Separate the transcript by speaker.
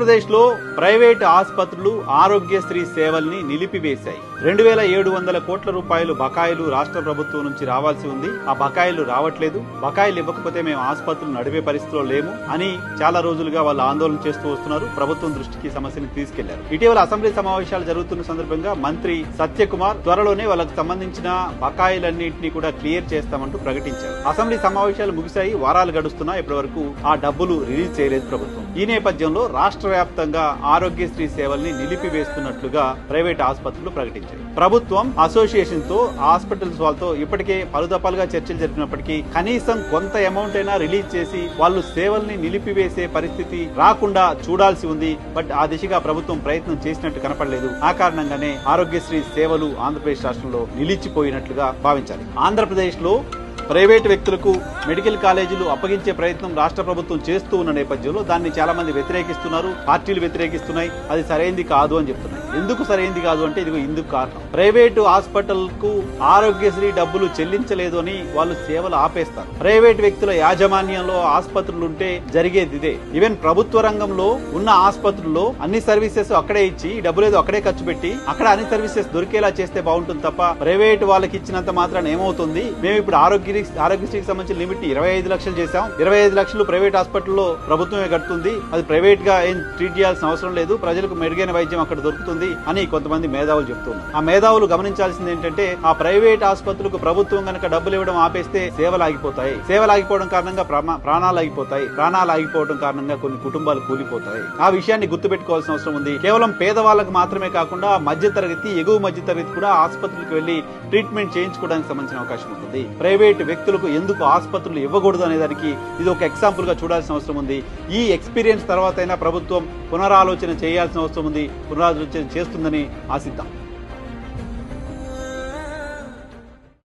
Speaker 1: ఆంధ్రప్రదేశ్లో private private ఆసుపత్రులు ఆరోగ్యశ్రీ సేవల్ని నిలిపివేశాయి. రెండు వేల ఏడు వందల కోట్ల రూపాయలు బకాయిలు రాష్ట్ర ప్రభుత్వం నుంచి రావాల్సి ఉంది. ఆ బకాయిలు రావట్లేదు. బకాయిలు ఇవ్వకపోతే మేము ఆసుపత్రులు నడిపే పరిస్థితిలో లేము అని చాలా రోజులుగా వాళ్ళు ఆందోళన చేస్తూ వస్తున్నారు. ప్రభుత్వం దృష్టికి సమస్యని తీసుకెళ్ళారు. ఇటీవల అసెంబ్లీ సమావేశాలు జరుగుతున్న సందర్భంగా మంత్రి సత్యకుమార్ త్వరలోనే వాళ్ళకు సంబంధించిన బకాయిలన్నింటినీ కూడా క్లియర్ చేస్తామంటూ ప్రకటించారు. అసెంబ్లీ సమావేశాలు ముగిశాయి. వారాలు గడుస్తున్నా ఇప్పటి వరకు ఆ డబ్బులు రిలీజ్ చేయలేదు ప్రభుత్వం. ఈ నేపథ్యంలో రాష్ట్ర వ్యాప్తంగా ఆరోగ్యశ్రీ సేవల్ని నిలిపివేస్తున్నట్లుగా ప్రైవేట్ ఆసుపత్రులు ప్రకటించాయి. ప్రభుత్వం అసోసియేషన్తో హాస్పిటల్స్ వాళ్ళతో ఇప్పటికే పలుదపాలుగా చర్చలు జరిపినప్పటికీ కనీసం కొంత అమౌంట్ అయినా రిలీజ్ చేసి వాళ్ళు సేవల్ని నిలిపివేసే పరిస్థితి రాకుండా చూడాల్సి ఉంది. బట్ ఆ దిశగా ప్రభుత్వం ప్రయత్నం చేసినట్టు కనపడలేదు. ఆ కారణంగానే ఆరోగ్యశ్రీ సేవలు ఆంధ్రప్రదేశ్ రాష్ట్రంలో నిలిచిపోయినట్లుగా భావించాలి. ఆంధ్రప్రదేశ్లో ప్రైవేటు వ్యక్తులకు మెడికల్ కాలేజీలు అప్పగించే ప్రయత్నం రాష్ట్ర ప్రభుత్వం చేస్తూ ఉన్న నేపథ్యంలో దాన్ని చాలా మంది వ్యతిరేకిస్తున్నారు పార్టీలు వ్యతిరేకిస్తున్నాయి అది సరైంది కాదు అని చెప్తున్నాయి. ఎందుకు సరైంది కాదు అంటే ఇదిగో ఇందుకు కారణం. ప్రైవేటు హాస్పిటల్కు ఆరోగ్యశ్రీ డబ్బులు చెల్లించలేదు అని వాళ్ళు సేవలు ఆపేస్తారు. ప్రైవేట్ వ్యక్తుల యాజమాన్యంలో ఆసుపత్రులు ఉంటే జరిగేది ఇదే. ఈవెన్ ప్రభుత్వ రంగంలో ఉన్న ఆసుపత్రుల్లో అన్ని సర్వీసెస్ అక్కడే ఇచ్చి డబ్బులు ఏదో అక్కడే ఖర్చు పెట్టి అక్కడ అన్ని సర్వీసెస్ దొరికేలా చేస్తే బాగుంటుంది తప్ప ప్రైవేట్ వాళ్ళకి ఇచ్చినంత మాత్రాన ఏమవుతుంది? మేము ఇప్పుడు ఆరోగ్య ఆరోగ్యశ్రీకి సంబంధించిన లిమిట్ ఇరవై ఐదు లక్షలు చేశాం. ఇరవై ఐదు లక్షలు ప్రైవేట్ హాస్పిటల్లో ప్రభుత్వమే కడుతుంది. అది ప్రైవేట్గా ఏం ట్రీట్ చేయాల్సిన అవసరం లేదు. ప్రజలకు మెరుగైన వైద్యం అక్కడ దొరుకుతుంది. అని కొంతమంది మేధావులు చెప్తున్నారు. ఆ మేధావులు గమనించాల్సింది ఏంటంటే ఆ ప్రైవేట్ ఆసుపత్రులకు ప్రభుత్వం కనుక డబ్బులు ఇవ్వడం ఆపేస్తే సేవలు ఆగిపోతాయి సేవలు ఆగిపోవడం కారణంగా ప్రాణాలు ఆగిపోతాయి ప్రాణాలు ఆగిపోవడం కారణంగా కొన్ని కుటుంబాలు కూలిపోతాయి. ఆ విషయాన్ని గుర్తుపెట్టుకోవాల్సిన అవసరం ఉంది. కేవలం పేదవాళ్ళకు మాత్రమే కాకుండా మధ్య తరగతి ఎగువ మధ్య తరగతి కూడా ఆసుపత్రులకు వెళ్ళి ట్రీట్మెంట్ చేయించుకోవడానికి సంబంధించిన అవకాశం ఉంటుంది. ప్రైవేట్ వ్యక్తులకు ఎందుకు ఆసుపత్రులు ఇవ్వకూడదు అనే దానికి ఇది ఒక ఎగ్జాంపుల్గా చూడాల్సిన అవసరం ఉంది. ఈ ఎక్స్పీరియన్స్ తర్వాత అయినా ప్రభుత్వం పునరాలోచన చేయాల్సిన అవసరం ఉంది. పునరాలోచన చేస్తుందని ఆశిద్దాం.